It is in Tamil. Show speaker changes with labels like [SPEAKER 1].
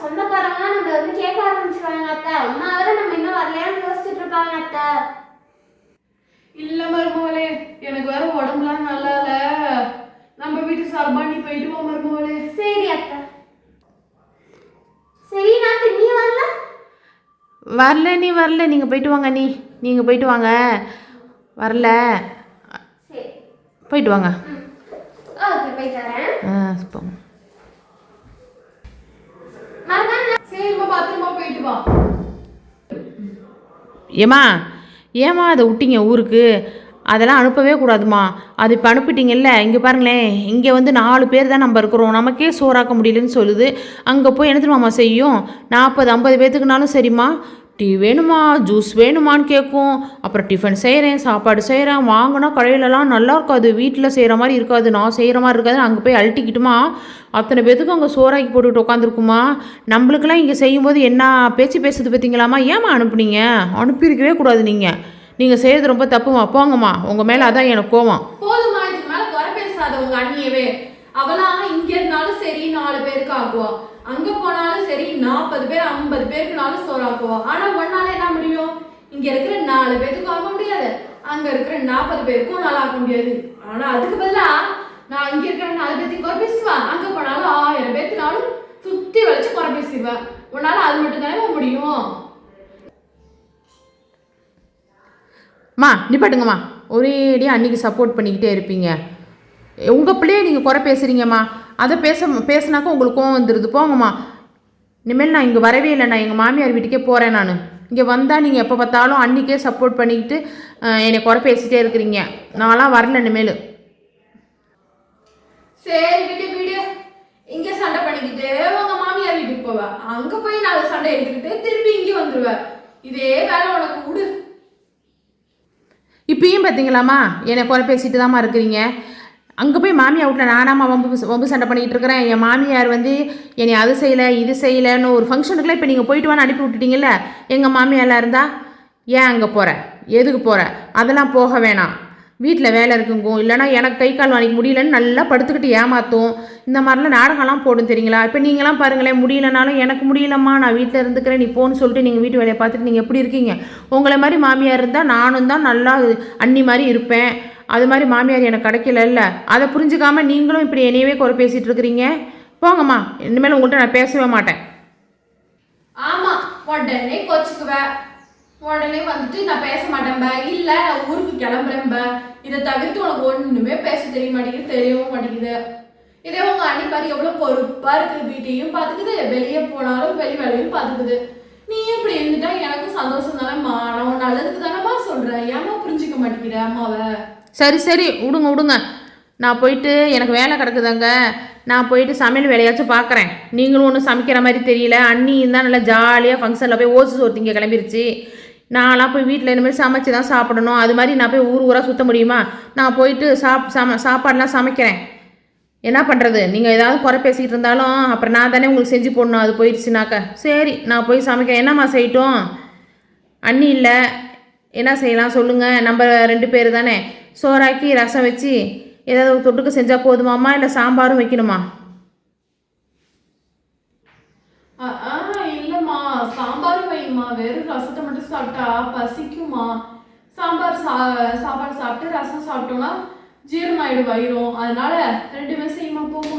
[SPEAKER 1] சொந்தக்காரங்க நம்மள வந்து கேட்க ஆரம்பிச்சிருவாங்க அத்தை. அம்மா வர நம்ம இன்னும் வரலையான்னு யோசிச்சுட்டு இருப்பாங்க அத்தை.
[SPEAKER 2] இல்ல மருமகளே எனக்கு வேற உடம்புலாம் நல்லா இல்ல. நம்ம வீட்டு சார்பா நீ போயிட்டு போ மருமகளே.
[SPEAKER 1] சரி அத்தை. சரி நான் நீ வரல?
[SPEAKER 3] வரல நீ வரல. நீங்கள் போயிட்டு வாங்க நீ. நீங்கள் போயிட்டு வாங்க. வரல. போயிட்டு வாங்க.
[SPEAKER 1] ஓகே போயிட்டு வரேன்.
[SPEAKER 3] ஆ போங்க.
[SPEAKER 2] பத்திரமா ஏமா
[SPEAKER 3] ஏம்மா ஏம்மா அதை விட்டீங்க ஊருக்கு? அதெல்லாம் அனுப்பவே கூடாதும்மா. அது இப்போ அனுப்பிட்டீங்கல்ல இங்கே பாருங்களேன். இங்கே வந்து நாலு பேர் தான் நம்ம இருக்கிறோம். நமக்கே சோறாக்க முடியலன்னு சொல்லுது. அங்கே போய் என்ன தெரியுமாம்மா செய்யும்? நாற்பது ஐம்பது பேர்த்துக்குனாலும் சரிம்மா. டீ வேணுமா? ஜூஸ் வேணுமான்னு கேட்கும். அப்புறம் டிஃபன் செய்கிறேன் சாப்பாடு செய்கிறேன் வாங்கினா கடையிலலாம் நல்லா இருக்காது. வீட்டில் செய்கிற மாதிரி இருக்காது. நான் செய்கிற மாதிரி இருக்காது அங்கே போய் அழட்டிக்கிட்டுமா? அத்தனை பேத்துக்கும் அங்கே சோறாக்கி போட்டுக்கிட்டு உட்காந்துருக்குமா நம்மளுக்கெல்லாம் இங்கே செய்யும்போது என்ன பேச்சு பேசுறது பார்த்தீங்களாம்மா ஏம்மா அனுப்புனீங்க? அனுப்பியிருக்கவே கூடாது நீங்கள் நீங்கள் செய்கிறது ரொம்ப தப்புமா? போங்கம்மா. உங்கள் மேலே அதான் எனக்கு கோவம்.
[SPEAKER 2] போதுமா இதுக்கு மேலே குறை பேசாத உங்கள் அண்ணியவே. அவளாம் இங்கே இருந்தாலும் சரி நாலு பேருக்கு ஆக்குவா அங்க போனாலும் சரி நாற்பது பேர் ஐம்பது பேருக்குனாலும் சோறாக்குவா ஆனா ஒன்னால என்ன முடியும்? இங்க இருக்கிற நாலு பேருக்கும் ஆக முடியாது. அங்க இருக்கிற நாற்பது பேருக்கும் உன்னால ஆக முடியாது. ஆனா அதுக்கு பதிலா நான் இங்க இருக்கிற நாலு பேர்த்துக்கு குறை பேசுவேன். அங்க போனாலும் ஆயிரம் பேர்த்துனாலும் சுத்தி வளைச்சு குறை பேசுவேன் உன்னால அது மட்டும் தானே முடியும்?
[SPEAKER 3] மா நிப்பாட்டுங்கம்மா. ஒரேடியாக அன்னைக்கு சப்போர்ட் பண்ணிக்கிட்டே இருப்பீங்க. உங்கள் பிள்ளைய நீங்கள் குறை பேசுகிறீங்கம்மா அதை பேச பேசுனாக்கா உங்களுக்கு கோவம் வந்துடுது போங்கம்மா. இனிமேல் நான் இங்கே வரவே இல்லை. நான் எங்கள் மாமியார் வீட்டுக்கே போகிறேன் நான். இங்கே வந்தால் நீங்கள் எப்போ பார்த்தாலும் அன்றைக்கே சப்போர்ட் பண்ணிக்கிட்டு என்னை குறை பேசிட்டே இருக்கிறீங்க. நான்லாம் வரல இனிமேல்.
[SPEAKER 2] சரி விடு விடு. இங்க சண்டை பண்ணிக்கிட்டு உங்க மாமியார் வீட்டுக்கு போவ. அங்க போய் நாலு சண்டை எடுத்துக்கிட்டு திருப்பி இங்க வந்துருவ. இதே வேலை உனக்கு விடு.
[SPEAKER 3] இப்பயும் பார்த்தீங்களாம்மா? என்னை குறை பேசிட்டு தாம்மா இருக்கிறீங்க. அங்கே போய் மாமியார் வீட்டில் நானாம்மா வம்பு வம்பு சண்டை பண்ணிக்கிட்டு இருக்கிறேன். என் மாமியார் வந்து என்னை அது செய்யலை இது செய்யலைன்னு ஒரு ஃபங்க்ஷனுக்குலாம் இப்போ நீங்கள் போயிட்டு வான்னு அனுப்பி விட்டுட்டீங்கல்ல எங்கள் மாமியாரெலாம் இருந்தால் ஏன் அங்கே போகிற எதுக்கு போகிற அதெல்லாம் போக வேணாம். வீட்டில் வேலை இருக்குங்கோ இல்லைனா எனக்கு கை கால் வாங்கிக்க முடியலன்னு நல்லா படுத்துக்கிட்டு ஏமாற்றும் இந்த மாதிரிலாம் நாடகம்லாம் போடும் தெரியுங்களா? இப்போ நீங்களாம் பாருங்களேன் முடியலனாலும் எனக்கு முடியலம்மா நான் வீட்டில் இருந்துக்கிறேன் நீ போன்னு சொல்லிட்டு நீங்கள் வீட்டு வேலையை பார்த்துட்டு நீங்கள் எப்படி இருக்கீங்க? உங்களை மாதிரி மாமியார் இருந்தால் நானும் தான் நல்லா அண்ணி மாதிரி இருப்பேன். அது மாதிரி மாமியார் எனக்கு கிடைக்கலல்ல அதை புரிஞ்சுக்காம நீங்களும் இப்படி என்னையவே குறை பேசிகிட்டு இருக்கிறீங்க. போங்கம்மா இனிமேல் உங்கள்கிட்ட நான் பேசவே மாட்டேன்.
[SPEAKER 2] ஆமாம் உடனே கோச்சுக்குவ. உடனே வந்துட்டு நான் பேச மாட்டேன்ப. இல்லை நான் ஊருக்கு கிளம்புறேன்ப. இதை தவிர்த்து உனக்கு ஒன்றுமே பேச தெரிய மாட்டேங்குது தெரியவும் மாட்டேங்குது. இதே உங்க அண்ணி பாரு பொறுப்பாக இருக்குது. வீட்டையும் பார்த்துக்குது வெளியே போனாலும் வெளி வேலையும் பார்த்துக்குது நீ இப்படி இருந்துட்டா எனக்கும் சந்தோஷம் தானே நான் நல்லதுக்கு தானேமா சொல்கிறேன் ஏமா புரிஞ்சுக்க மாட்டேங்கிற அம்மாவை?
[SPEAKER 3] சரி சரி விடுங்க விடுங்க. நான் போயிட்டு எனக்கு வேலை கிடக்குதாங்க. நான் போயிட்டு சமையல் வேலையாச்சும் பார்க்குறேன் நீங்களும் ஒன்றும் சமைக்கிற மாதிரி தெரியல. அண்ணியும் தான் நல்லா ஜாலியாக ஃபங்க்ஷனில் போய் ஓசி சோறு திங்க கிளம்பிருச்சு. நான்லாம் போய் வீட்டில் இனிமேல் சமைச்சு தான் சாப்பிடணும். அது மாதிரி நான் போய் ஊர் ஊராக சுற்ற முடியுமா? நான் போயிட்டு சாப் சம சாப்பாடெலாம் சமைக்கிறேன். என்ன பண்ணுறது நீங்கள் ஏதாவது குறை பேசிக்கிட்டு இருந்தாலும் அப்புறம் நான் தானே உங்களுக்கு செஞ்சு போடணும். அது போயிடுச்சுனாக்க. சரி நான் போய் சமைக்கிறேன். என்னம்மா செய்யட்டும்? அண்ணி இல்லை. என்ன செய்யலாம் சொல்லுங்கள் நம்ம ரெண்டு பேர் தானே. சோறாக்கி ரசம் வச்சு ஏதாவது தொட்டுக்கு தொட்டுக்க செஞ்சால் போதுமாம்மா? இல்லை சாம்பாரும் வைக்கணுமா?
[SPEAKER 2] ஆ, ஆ, இல்லம்மா. சாம்பார் வைம்மா. வெறும் ரசத்தை மட்டும் சாப்பிட்டா பசிக்குமா சாம்பார் சா சாப்பாடு சாப்பிட்டு ரசம் சாப்பிட்டோம்னா ஜீரணம் ஆயிடும் வயிறும். அதனால ரெண்டுமே செய்யுமா போமா